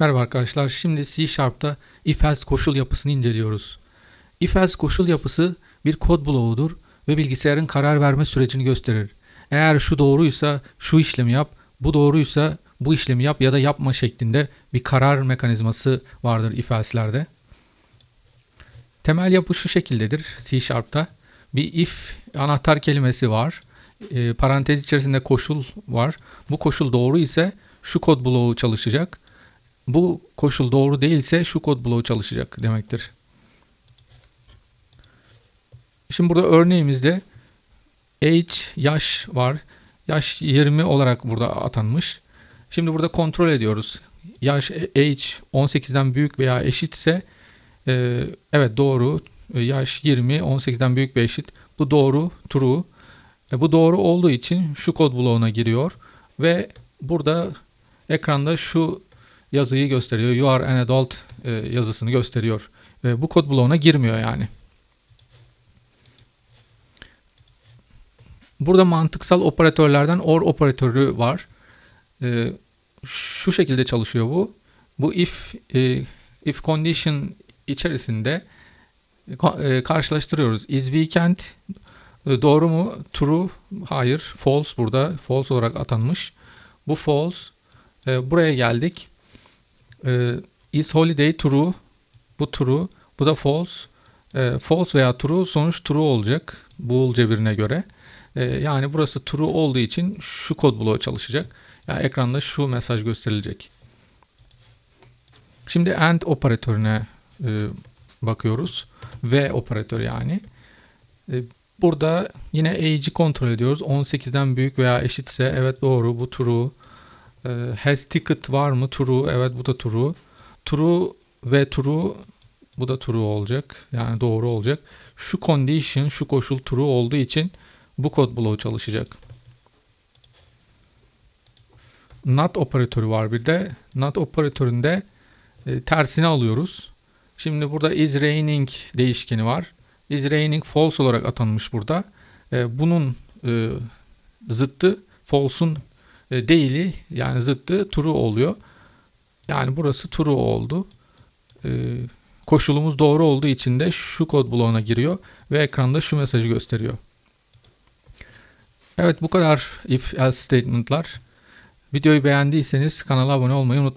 Merhaba arkadaşlar. Şimdi C Sharp'ta if else koşul yapısını inceliyoruz. If else koşul yapısı bir kod bloğudur ve bilgisayarın karar verme sürecini gösterir. Eğer şu doğruysa şu işlemi yap, bu doğruysa bu işlemi yap ya da yapma şeklinde bir karar mekanizması vardır if else'lerde. Temel yapı şu şekildedir C Sharp'ta. Bir if anahtar kelimesi var. E, parantez içerisinde koşul var. Bu koşul doğru ise şu kod bloğu çalışacak. Bu koşul doğru değilse şu kod bloğu çalışacak demektir. Şimdi burada örneğimizde age yaş var. Yaş 20 olarak burada atanmış. Şimdi burada kontrol ediyoruz. Yaş age 18'den büyük veya eşitse e, evet doğru. E, Yaş 20 18'den büyük ve eşit. Bu doğru true. E, bu doğru olduğu için şu kod bloğuna giriyor ve burada ekranda şu yazıyı gösteriyor. You are an adult e, yazısını gösteriyor. E, bu kod bloğuna girmiyor yani. Burada mantıksal operatörlerden OR operatörü var. E, şu şekilde çalışıyor bu. Bu if if condition içerisinde karşılaştırıyoruz. Is weekend doğru mu? True. Hayır. False burada. False olarak atanmış. Bu false. Buraya geldik. E, is holiday true. Bu true. Bu da false. E, false veya true sonuç true olacak. Bool cebirine göre. E, yani burası true olduğu için şu kod bloğu çalışacak. Yani ekranda şu mesaj gösterilecek. Şimdi AND operatörüne e, bakıyoruz. V operatörü yani. E, burada yine age'i kontrol ediyoruz. 18'den büyük veya eşitse evet doğru bu true. E, has ticket var mı? True. Evet bu da true. True ve true bu da true olacak. Yani doğru olacak. Şu condition, şu koşul true olduğu için bu kod bloğu çalışacak. Not operatörü var bir de. Not operatöründe e, tersini alıyoruz. Şimdi burada is raining değişkeni var. Is raining false olarak atanmış burada. E, bunun e, zıttı false'un e, değili yani zıttı true oluyor. Yani burası true oldu. E, koşulumuz doğru olduğu için de şu kod bloğuna giriyor ve ekranda şu mesajı gösteriyor. Evet bu kadar if else statement'lar. Videoyu beğendiyseniz kanala abone olmayı unutmayın.